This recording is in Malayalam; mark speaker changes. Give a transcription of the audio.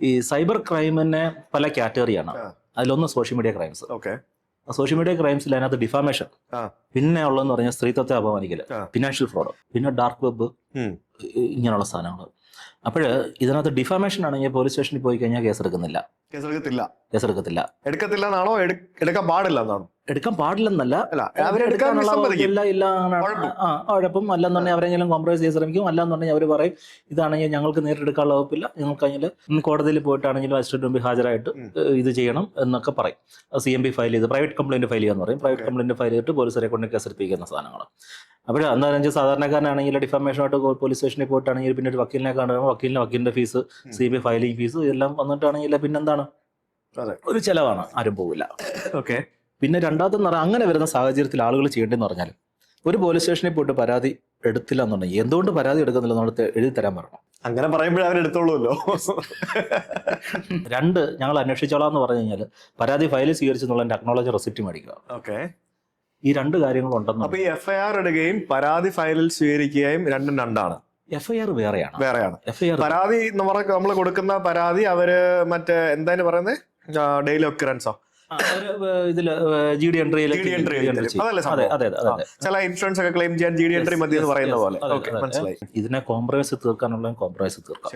Speaker 1: ഈ സൈബർ ക്രൈമിനെ പല കാറ്റഗറിയാണ്. അതിലൊന്ന് social media crimes.
Speaker 2: Okay.
Speaker 1: Social media ക്രൈംസിൽ അതിനകത്ത് ഡിഫാമേഷൻ. പിന്നെ ഉള്ളതെന്ന് പറഞ്ഞാൽ സ്ത്രീത്വത്തെ
Speaker 2: അപമാനിക്കൽ
Speaker 1: ഫിനാൻഷ്യൽ ഫ്രോഡ് പിന്നെ ഡാർക്ക് വെബ്. ഇങ്ങനെയുള്ള സാധനങ്ങൾ അപ്പോൾ ഇതിനകത്ത് ഡിഫാമേഷൻ ആണെങ്കിൽ പോലീസ് സ്റ്റേഷനിൽ പോയി കഴിഞ്ഞാൽ കേസ് എടുക്കുന്നില്ല
Speaker 2: കേസെടുക്കത്തില്ല.
Speaker 1: കേസ് എടുക്കത്തില്ല
Speaker 2: എടുക്കത്തില്ല എന്നാണോ എടുക്കാൻ പാടില്ല എന്നാണോ?
Speaker 1: എടുക്കാൻ പാടില്ലെന്നല്ല.
Speaker 2: വിസമ്മതിക്കും
Speaker 1: ഇല്ല ഇല്ല ഉഴപ്പം അല്ലെന്നുണ്ടെങ്കിൽ അവരെങ്കിലും കോംപ്രമൈസ് ചെയ്യാൻ ശ്രമിക്കും. അല്ലാന്നുണ്ടെങ്കിൽ അവർ പറയും ഇതാണെങ്കിൽ ഞങ്ങൾക്ക് നേരിട്ടെടുക്കാനുള്ള വകുപ്പില്ല. ഞങ്ങൾക്ക് അതിൽ കോടതിയിൽ പോയിട്ടാണെങ്കിലും അസിസ്റ്റന്റ് മുമ്പിൽ ഹാജരായിട്ട് ഇത് ചെയ്യണം എന്നൊക്കെ പറയും. സി എം പി ഫയൽ ചെയ്ത് പ്രൈവറ്റ് കംപ്ലൈന്റ് ഫയൽ ചെയ്യാന്ന് പറയും. പ്രൈവറ്റ്. കംപ്ലൈന്റ് ഫയൽ ചെയ്തിട്ട് പോലീസിനെ കൊണ്ട് കേസെടുപ്പിക്കുന്ന സാധനങ്ങൾ അപ്പോൾ എന്താ പറയുക സാധാരണക്കാരനാണെങ്കിൽ ഡിഫാമേഷനായിട്ട് പോലീസ് സ്റ്റേഷനിൽ പോയിട്ടാണെങ്കിൽ പിന്നെ ഒരു വക്കീലിനെ കാണുമ്പോൾ വക്കീലിന് വക്കീലിന്റെ fees. C B filing fees ഇതെല്ലാം വന്നിട്ടാണെങ്കിൽ പിന്നെന്താണ്
Speaker 2: അതെ.
Speaker 1: ഒരു ചെലവാണ്. ആരും പോവില്ല.
Speaker 2: ഓക്കെ
Speaker 1: പിന്നെ രണ്ടാമത്തെ പറഞ്ഞാൽ അങ്ങനെ വരുന്ന സാഹചര്യത്തിൽ ആളുകൾ ചെയ്യേണ്ടതെന്ന് പറഞ്ഞാൽ ഒരു പോലീസ് സ്റ്റേഷനിൽ പോയിട്ട് പരാതി എടുത്തില്ല എന്നുണ്ടെങ്കിൽ എന്തുകൊണ്ട് പരാതി എടുക്കുന്നില്ല എന്നുള്ളത് എഴുതി തരാൻ പറഞ്ഞു.
Speaker 2: അങ്ങനെ പറയുമ്പോഴേ അവരെടുത്തോളൂല്ലോ
Speaker 1: രണ്ട് ഞങ്ങൾ അന്വേഷിച്ചോളാം എന്ന് പറഞ്ഞു കഴിഞ്ഞാൽ പരാതി ഫയൽ സ്വീകരിച്ചെന്നുള്ള ടെക്നോളജി റെസിപ്റ്റ് മേടിക്കുക.
Speaker 2: ഓക്കെ.
Speaker 1: ഈ രണ്ട് കാര്യങ്ങളുണ്ടെന്ന്
Speaker 2: അപ്പൊ ഈ എഫ്ഐആർ ഇടുകയും പരാതി ഫയലിൽ സ്വീകരിക്കുകയും രണ്ടും രണ്ടാണ്.
Speaker 1: എഫ്ഐആർ വേറെയാണ്.
Speaker 2: വേറെയാണ്.
Speaker 1: എഫ്ഐആർ
Speaker 2: പരാതി നമ്മൾ കൊടുക്കുന്ന പരാതി അവർ മറ്റേ എന്താണ് പറയുന്നത് ഡെയിലി ഒക്കറൻസോ
Speaker 1: ഇതിൽ ജി ഡി
Speaker 2: അതല്ലേ സംഭവം? ചില ഇൻഷുറൻസ് ഒക്കെ ക്ലെയിം ചെയ്യാൻ ജി ഡി എൻട്രി മതി എന്ന് പറയുന്ന പോലെ. ഓക്കെ മനസ്സിലായി.
Speaker 1: ഇതിനെ കോംപ്രമൈസ് തീർക്കാനുള്ള കോംപ്രമൈസ് തീർക്കാം.